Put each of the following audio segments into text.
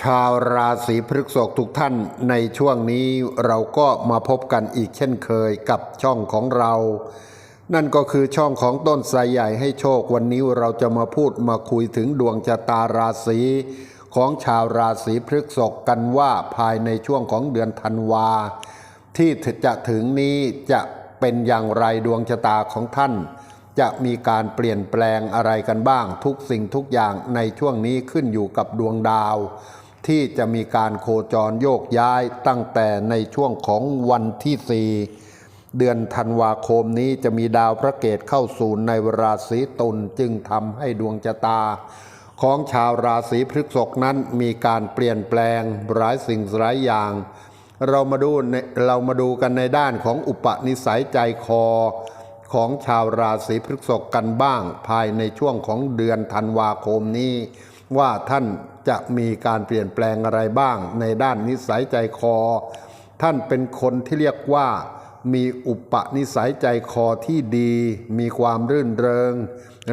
ชาวราศีพฤกษภทุกท่านในช่วงนี้เราก็มาพบกันอีกเช่นเคยกับช่องของเรา นั่นก็คือช่องของต้นไทรใหญ่ให้โชควันนี้เราจะมาพูดมาคุยถึงดวงชะตาราศีของชาวราศีพฤกษภกันว่าภายในช่วงของเดือนธันวา ที่จะถึงนี้จะเป็นอย่างไรดวงชะตาของท่าน จะมีการเปลี่ยนแปลงอะไรกันบ้าง ทุกสิ่งทุกอย่างในช่วงนี้ขึ้นอยู่กับดวงดาว ที่จะมีการโคจรโยกย้ายตั้งแต่ในช่วงของวันที่สี่เดือนธันวาคมนี้จะมีดาวพระเกตเข้าสู่ในราศีตุลจึงทำให้ดวงชะตา ของชาวราศีพฤษภนั้นมีการเปลี่ยนแปลงหลายสิ่งหลายอย่าง เรามาดูในเรามาดูกันในด้านของอุปนิสัยใจคอ ของชาวราศีพฤษภกันบ้างภายในช่วงของเดือนธันวาคมนี้ ว่าท่านจะมีการเปลี่ยนแปลงอะไรบ้าง ในด้านนิสัยใจคอ ท่านเป็นคนที่เรียกว่ามีอุปนิสัยใจคอที่ดี มีความรื่นเริง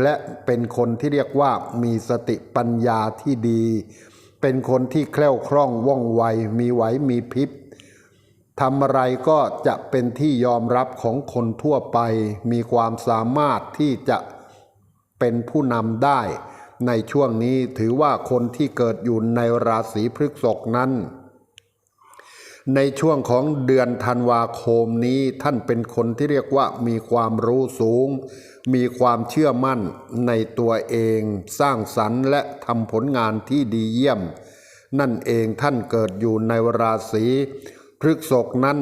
และเป็นคนที่เรียกว่ามีสติปัญญาที่ดี เป็นคนที่แคล่วคล่องว่องไว มีไหวมีพริบทำอะไรก็จะเป็นที่ยอมรับของคนทั่วไป มีความสามารถที่จะเป็นผู้นำได้ ในช่วงนี้ถือว่าคนที่เกิดอยู่ในราศีพฤษภนั้น ในช่วงของเดือนธันวาคมนี้ท่านเป็นคนที่เรียกว่ามีความรู้สูง มีความเชื่อมั่นในตัวเอง สร้างสรรค์และทำผลงานที่ดีเยี่ยม นั่นเองท่านเกิดอยู่ในราศีพฤษภนั้น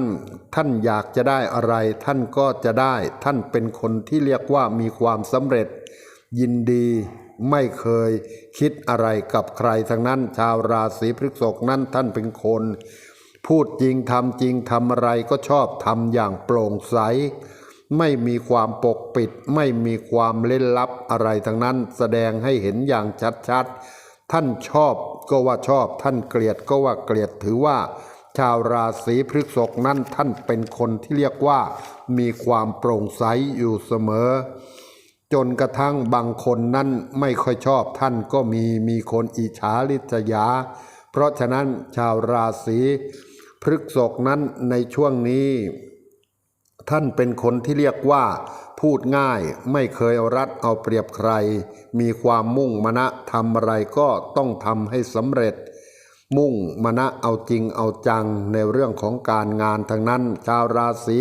ท่านอยากจะได้อะไร ท่านก็จะได้ ท่านเป็นคนที่เรียกว่ามีความสำเร็จ ยินดี ไม่เคยคิดอะไรกับใครทั้งนั้น ชาวราศีพฤษภนั้นท่านเป็นคน พูดจริงทำจริงทำอะไรก็ชอบทำอย่างโปร่งใส ไม่มีความปกปิด ไม่มีความเล่นลับอะไรทั้งนั้น แสดงให้เห็นอย่างชัดๆ ท่านชอบก็ว่าชอบ ท่านเกลียดก็ว่าเกลียดถือว่าชาวราศีพฤษภนั้นท่านเป็นคนที่เรียกว่า มีความโปร่งใสอยู่เสมอ จนกระทั่งบางคนนั้นไม่ค่อยชอบท่านก็มีมีคนอิจฉาริษยา เพราะฉะนั้นชาวราศีพฤกษภนั้นในช่วงนี้ ท่านเป็นคนที่เรียกว่าพูดง่ายไม่เคยเอารัดเอาเปรียบใคร มีความมุ่งมณะทำอะไรก็ต้องทำให้สำเร็จ มุ่งมณะเอาจริงเอาจังในเรื่องของการงานทั้งนั้น ชาวราศี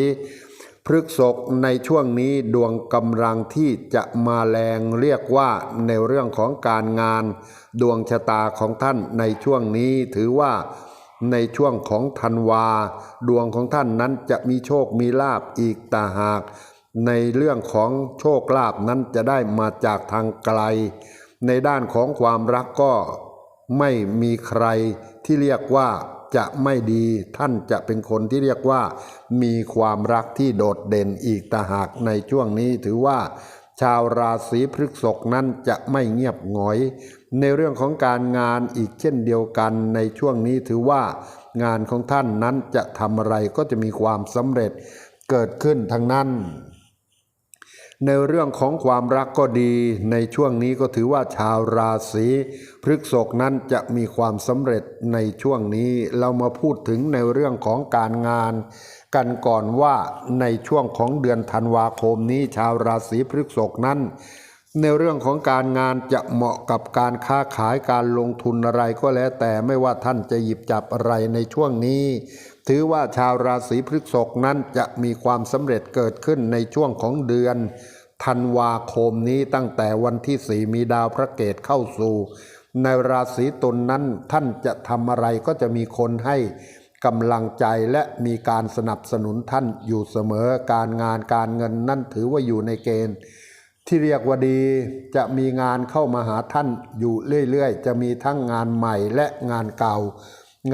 พฤกษภในช่วงนี้ดวงกำลังที่จะมาแรงเรียกว่าในเรื่องของการงาน ดวงชะตาของท่านในช่วงนี้ถือว่าในช่วงของธันวา ดวงของท่านนั้นจะมีโชคมีลาบอีกตาหาก ในเรื่องของโชคลาภนั้นจะได้มาจากทางไกล ในด้านของความรักก็ไม่มีใครที่เรียกว่า จะไม่ดีท่านจะเป็นคนที่เรียกว่า มีความรักที่โดดเด่นอีกตาหากในช่วงนี้ถือว่า ชาวราศีพฤษภนั้นจะไม่เงียบหงอย ในเรื่องของการงานอีกเช่นเดียวกันในช่วงนี้ถือว่า งานของท่านนั้นจะทำอะไรก็จะมีความสำเร็จเกิดขึ้นทั้งนั้น ในเรื่องของความรักก็ดีในช่วงนี้ก็ถือว่าชาวราศีพฤษภนั้นจะมีความสำเร็จในช่วงนี้เรามาพูดถึงในเรื่องของการงาน กันก่อนว่าในช่วงของเดือนธันวาคมนี้ชาวราศีพฤษภนั้น ในเรื่องของการงานจะเหมาะกับการค้าขายการลงทุนอะไรก็แล้วแต่ไม่ว่าท่านจะหยิบจับอะไรในช่วงนี้ ถือว่าชาวราศีพฤษภนั้นจะมีความสำเร็จเกิดขึ้นในช่วงของเดือนธันวาคมนี้ตั้งแต่วันที่สี่มีดาวพระเกตเข้าสู่ ในราศีตุลนนั้นท่านจะทำอะไรก็จะมีคนให้กำลังใจและมีการสนับสนุนท่านอยู่เสมอการงานการเงินนั่นถือว่าอยู่ในเกณฑ์ ที่เรียกว่าดีจะมีงานเข้ามาหาท่านอยู่เรื่อยๆ จะมีทั้งงานใหม่และงานเก่า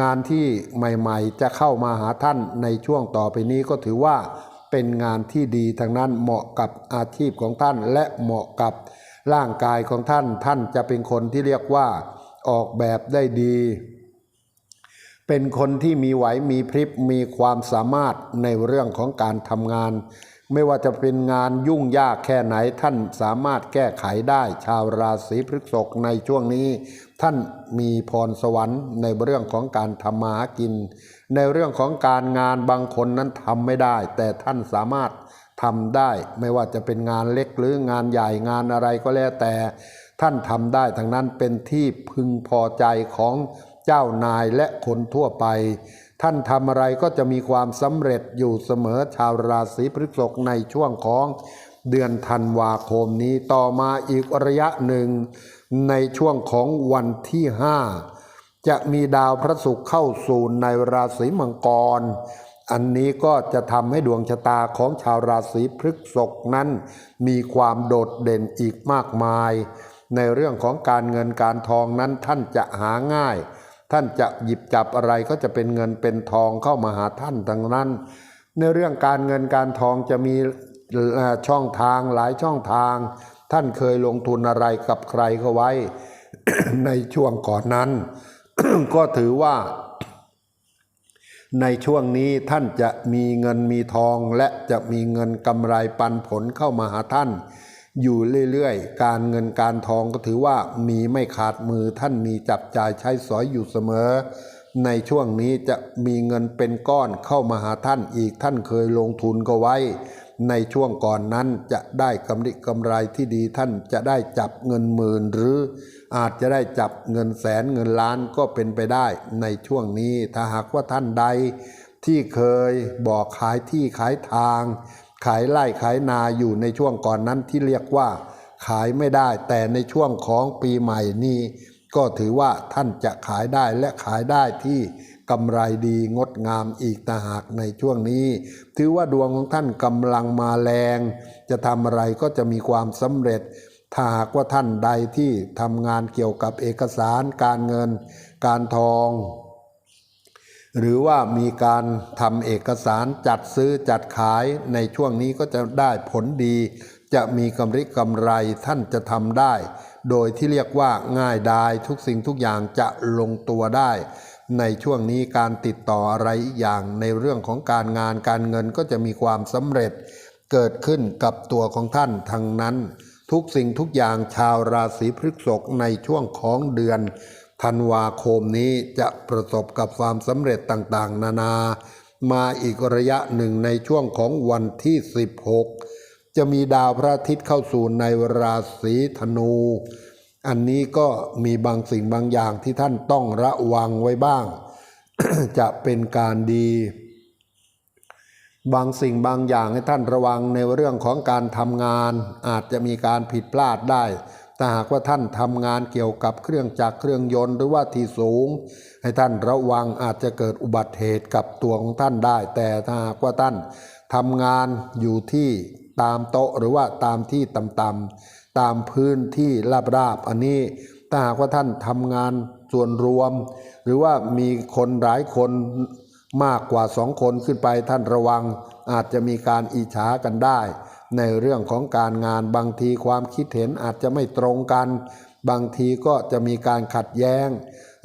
งานที่ใหม่ๆ จะเข้ามาหาท่านในช่วงต่อไปนี้ก็ถือว่าเป็นงานที่ดีทางนั้นเหมาะกับอาชีพของท่านและเหมาะกับร่างกายของท่าน ท่านจะเป็นคนที่เรียกว่าออกแบบได้ดี เป็นคนที่มีไหวมีพริบมีความสามารถในเรื่องของการทำงาน ไม่ว่าจะเป็นงานยุ่งยากแค่ไหนท่านสามารถแก้ไขได้ ชาวราศีพฤษภในช่วงนี้ ท่านมีพรสวรรค์ในเรื่องของการทำมาหากิน ในเรื่องของการงานบางคนนั้นทำไม่ได้ แต่ท่านสามารถทำได้ ไม่ว่าจะเป็นงานเล็กหรืองานใหญ่งานอะไรก็แล้วแต่ ท่านทำได้ทั้งนั้นเป็นที่พึงพอใจของเจ้านายและคนทั่วไป ท่านทำอะไรก็จะมีความสำเร็จอยู่เสมอชาวราศีพฤษภในช่วงของเดือนธันวาคมนี้ต่อมาอีกระยะหนึ่ง ในช่วงของวันที่ห้าจะมีดาวพระศุกร์เข้าสู่ในราศีมังกร อันนี้ก็จะทำให้ดวงชะตาของชาวราศีพฤษภนั้น มีความโดดเด่นอีกมากมาย ในเรื่องของการเงินการทองนั้นท่านจะหาง่าย ท่านจะหยิบจับอะไรก็จะเป็นเงินเป็นทองเข้ามาหาท่านทั้งนั้น ในเรื่องการเงินการทองจะมีช่องทางหลายช่องทาง ท่านเคยลงทุนอะไรกับใครก็ไว้ ในช่วงก่อนนั้น ก็ถือว่า ในช่วงนี้ท่านจะมีเงินมีทองและจะมีเงินกำไรปันผลเข้ามาหาท่าน อยู่เรื่อยๆ การเงินการทองก็ถือว่ามีไม่ขาดมือท่านมีจับจ่ายใช้สอยอยู่เสมอ ในช่วงนี้จะมีเงินเป็นก้อนเข้ามาหาท่านอีกท่านเคยลงทุนก็ไว้ ในช่วงก่อนนั้นจะได้กำไรกำไรที่ดีท่านจะได้จับเงินหมื่น หรืออาจจะได้จับเงินแสนเงินล้านก็เป็นไปได้ ในช่วงนี้ถ้าหากว่าท่านใดที่เคยบอกขายที่ขายทาง ขายไร่ขายนาอยู่ในช่วงก่อนนั้นที่เรียกว่า ขายไม่ได้ แต่ในช่วงของปีใหม่นี้ ก็ถือว่าท่านจะขายได้และขายได้ที่กำไรดีงดงามอีกต่างหากในช่วงนี้ ถือว่าดวงของท่านกำลังมาแรง จะทำอะไรก็จะมีความสำเร็จถ้าหากว่าท่านใดที่ทำงานเกี่ยวกับเอกสารการเงิน การทอง หรือว่ามีการทำเอกสารจัดซื้อจัดขายในช่วงนี้ก็จะได้ผลดี จะมีกำไรกำไรท่านจะทำได้ โดยที่เรียกว่าง่ายดายทุกสิ่งทุกอย่างจะลงตัวได้ ในช่วงนี้การติดต่ออะไรอย่างในเรื่องของการงานการเงินก็จะมีความสำเร็จ เกิดขึ้นกับตัวของท่านทั้งนั้น ทุกสิ่งทุกอย่างชาวราศีพฤษภในช่วงของเดือน ธันวาคมนี้จะประสบกับความสำเร็จต่างๆ นานา มาอีกระยะหนึ่งในช่วงของวันที่ 16 จะมีดาวพระอาทิตย์เข้าสู่ในราศีธนู อันนี้ก็มีบางสิ่งบางอย่างที่ท่านต้องระวังไว้บ้าง จะเป็นการดี บางสิ่งบางอย่างให้ท่านระวังในเรื่องของการทำงาน อาจจะมีการผิดพลาดได้ ถ้าหากว่าท่านทำงานเกี่ยวกับเครื่องจักรเครื่องยนต์หรือว่าที่สูง ให้ท่านระวังอาจจะเกิดอุบัติเหตุกับตัวของท่านได้ แต่ถ้าหากว่าท่านทำงานอยู่ที่ตามโต๊ะหรือว่าตามที่ต่ำๆตามพื้นที่ราบๆอันนี้ถ้าหากว่าท่านทำงานส่วนรวม หรือว่ามีคนหลายคนมากกว่าสองคนขึ้นไปท่านระวังอาจจะมีการอิจฉากันได้ ในเรื่องของการงานบางทีความคิดเห็นอาจจะไม่ตรงกัน บางทีก็จะมีการขัดแย้ง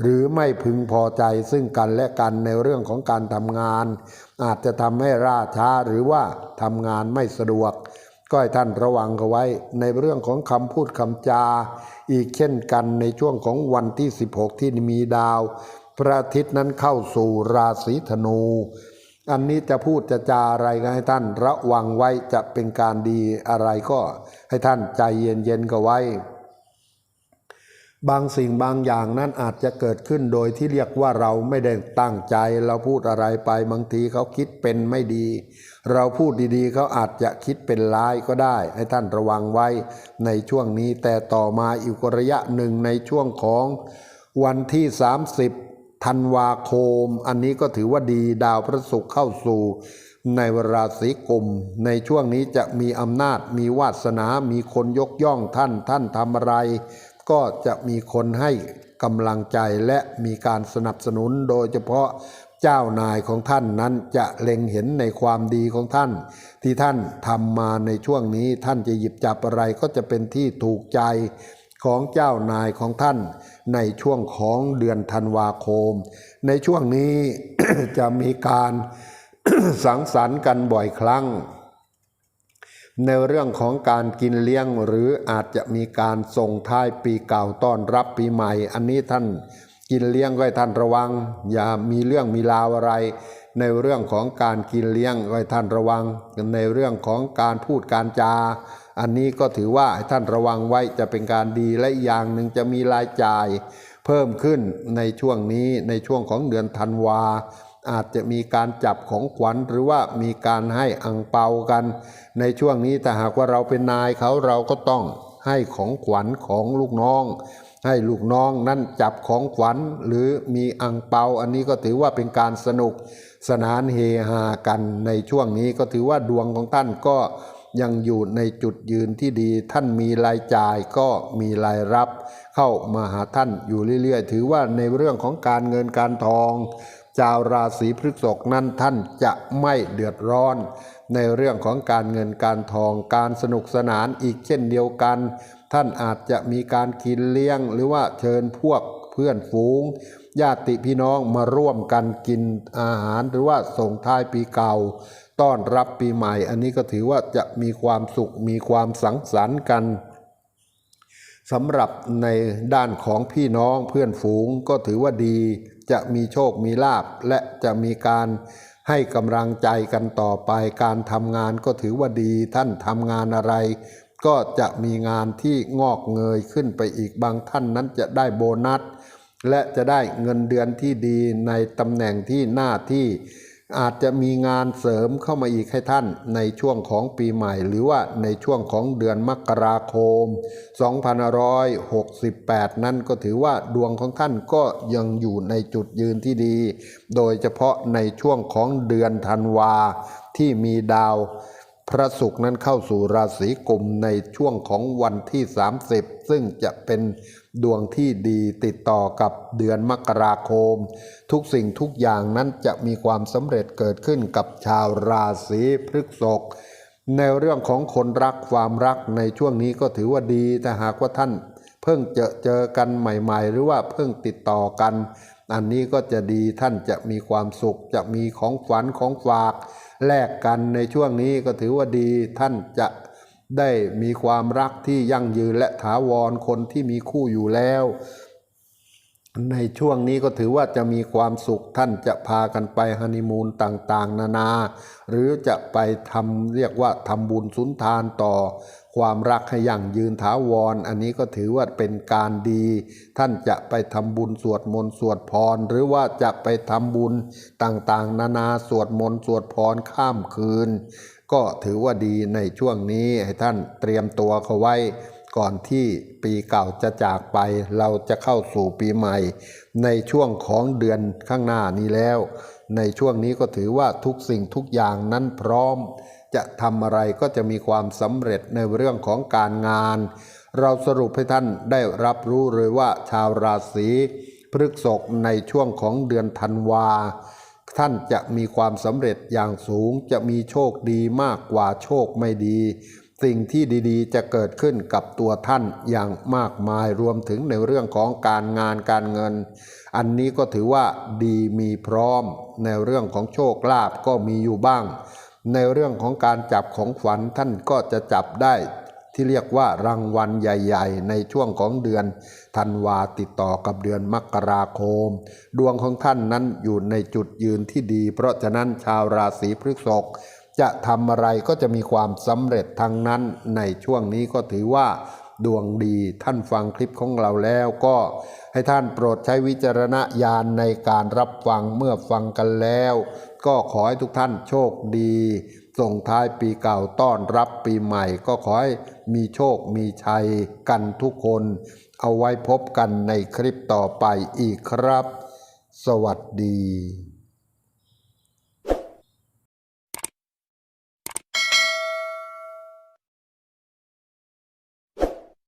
หรือไม่พึงพอใจซึ่งกันและกันในเรื่องของการทำงาน อาจจะทำให้ล่าช้าหรือว่าทำงานไม่สะดวก ก็ให้ท่านระวังเอาไว้ในเรื่องของคำพูดคำจา อีกเช่นกันในช่วงของวันที่ 16 ที่มีดาว พระอาทิตย์นั้นเข้าสู่ราศีธนู อันนี้จะพูดจะจาอะไรก็ให้ท่านระวังไว้จะเป็นการดีอะไรก็ให้ท่านใจเย็นๆก็ไว้ บางสิ่งบางอย่างนั้นอาจจะเกิดขึ้นโดยที่เรียกว่าเราไม่ได้ตั้งใจ เราพูดอะไรไปบางทีเขาคิดเป็นไม่ดี เราพูดดีๆเขาอาจจะคิดเป็นร้ายก็ได้ ให้ท่านระวังไว้ในช่วงนี้แต่ต่อมาอีกระยะหนึ่งในช่วงของวันที่ 30 ธันวาคม อันนี้ก็ถือว่าดีดาวพระศุกร์เข้าสู่ในราศีกุม ในช่วงนี้จะมีอำนาจมีวาสนา มีคนยกย่องท่านท่านทำอะไร ก็จะมีคนให้กำลังใจและมีการสนับสนุนโดยเฉพาะเจ้านายของท่านนั้นจะเล็งเห็นในความดีของท่าน ที่ท่านทำมาในช่วงนี้ท่านจะหยิบจับอะไรก็จะเป็นที่ถูกใจ ของเจ้านายของท่าน ในช่วงของเดือนธันวาคม ในช่วงนี้จะมีการสังสรรค์กันบ่อยครั้ง ในเรื่องของการกินเลี้ยงหรืออาจจะมีการส่งท้ายปีเก่าต้อนรับปีใหม่ อันนี้ท่านกินเลี้ยงไว้ท่านระวัง อย่ามีเรื่องมีราวอะไร ในเรื่องของการกินเลี้ยงไว้ท่านระวัง ในเรื่องของการพูดการจา อันนี้ก็ถือว่าให้ท่านระวังไว้จะเป็นการดีและอีกอย่างหนึ่งจะมีรายจ่าย เพิ่มขึ้นในช่วงนี้ในช่วงของเดือนธันวาอาจจะมีการจับของขวัญหรือว่ามีการให้อังเปากัน ในช่วงนี้แต่หากว่าเราเป็นนายเขาเราก็ต้องให้ของขวัญของลูกน้อง ให้ลูกน้องนั่นจับของขวัญหรือมีอังเปา อันนี้ก็ถือว่าเป็นการสนุก สนานเฮฮากันในช่วงนี้ก็ถือว่าดวงของท่านก็ยังอยู่ในจุดยืนที่ดี ท่านมีรายจ่ายก็มีรายรับ เข้ามาหาท่านอยู่เรื่อยๆ ถือว่าในเรื่องของการเงินการทองชาวราศีพฤษภนั้นท่านจะไม่เดือดร้อน ในเรื่องของการเงินการทองการสนุกสนานอีกเช่นเดียวกัน ท่านอาจจะมีการกินเลี้ยงหรือว่าเชิญพวกเพื่อนฝูง ญาติพี่น้องมาร่วมกันกินอาหาร หรือว่าส่งท้ายปีเก่า ต้อนรับปีใหม่ อันนี้ก็ถือว่าจะมีความสุขมีความสังสรรค์กันสำหรับในด้านของพี่น้องเพื่อนฝูงก็ถือว่าดี จะมีโชคมีลาบและจะมีการให้กำลังใจกันต่อไปการทำงานก็ถือว่าดีท่านทำงานอะไร ก็จะมีงานที่งอกเงยขึ้นไปอีกบางท่านนั้นจะได้โบนัส และจะได้เงินเดือนที่ดีในตำแหน่งที่หน้าที่อาจจะมีงานเสริมเข้ามาอีกให้ท่านในช่วงของปีใหม่ หรือว่าในช่วงของเดือนมกราคม 2568 นั้นก็ถือว่าดวงของท่านก็ยังอยู่ในจุดยืนที่ดี โดยเฉพาะในช่วงของเดือนธันวาที่มีดาว พระศุกร์นั้นเข้าสู่ราศีกุมในช่วงของวันที่ 30 ซึ่งจะเป็นดวงที่ดีติดต่อกับเดือนมกราคม ทุกสิ่งทุกอย่างนั้นจะมีความสำเร็จเกิดขึ้นกับชาวราศีพฤษภในเรื่องของคนรักความรักในช่วงนี้ก็ถือว่าดีแต่หากว่าท่าน เพิ่งเจอเจอกันใหม่ ๆ หรือว่าเพิ่งติดต่อกัน อันนี้ก็จะดีท่านจะมีความสุขจะมีของฝันของฝาก แลกกันในช่วงนี้ก็ถือว่าดีท่านจะได้มีความรักที่ยั่งยืนและถาวรคนที่มีคู่อยู่แล้ว ในช่วงนี้ก็ถือว่าจะมีความสุขท่านจะพากันไปฮันนีมูนต่างๆ นานา หรือจะไปทำเรียกว่าทำบุญสุนทานต่อ ความรักให้ยั่งยืนถาวรอันนี้ก็ถือว่าเป็นการดี ท่านจะไปทำบุญสวดมนต์สวดพร หรือว่าจะไปทำบุญต่างๆ นานาสวดมนต์สวดพรข้ามคืน ก็ถือว่าดีในช่วงนี้ให้ท่านเตรียมตัวเขาไว้ ก่อนที่ปีเก่าจะจากไป เราจะเข้าสู่ปีใหม่ ในช่วงของเดือนข้างหน้านี้แล้ว ในช่วงนี้ก็ถือว่าทุกสิ่งทุกอย่างนั้นพร้อม จะทำอะไรก็จะมีความสำเร็จในเรื่องของการงาน เราสรุปให้ท่านได้รับรู้เลยว่าชาวราศีพฤกษภในช่วงของเดือนธันวาท่านจะมีความสำเร็จอย่างสูงจะมีโชคดีมากกว่าโชคไม่ดี สิ่งที่ดีๆ จะเกิดขึ้นกับตัวท่านอย่างมากมายรวมถึงในเรื่องของการงานการเงิน อันนี้ก็ถือว่าดีมีพร้อม ในเรื่องของโชคลาภก็มีอยู่บ้าง ในเรื่องของการจับของฝันท่านก็จะจับได้ที่เรียกว่ารางวัลใหญ่ ๆ ในช่วงของเดือนธันวาติดต่อกับเดือนมกราคม ดวงของท่านนั้นอยู่ในจุดยืนที่ดี เพราะฉะนั้นชาวราศีพฤษภ จะทำอะไรก็จะมีความสำเร็จทั้งนั้นในช่วงนี้ก็ถือว่าดวงดีท่านฟังคลิปของเราแล้วก็ให้ท่านโปรดใช้วิจารณญาณในการรับฟังเมื่อฟังกันแล้ว ก็ขอให้ทุกท่านโชคดี ส่งท้ายปีเก่าต้อนรับปีใหม่ ก็ขอให้มีโชคมีชัยกันทุกคน เอาไว้พบกันในคลิปต่อไปอีกครับ สวัสดี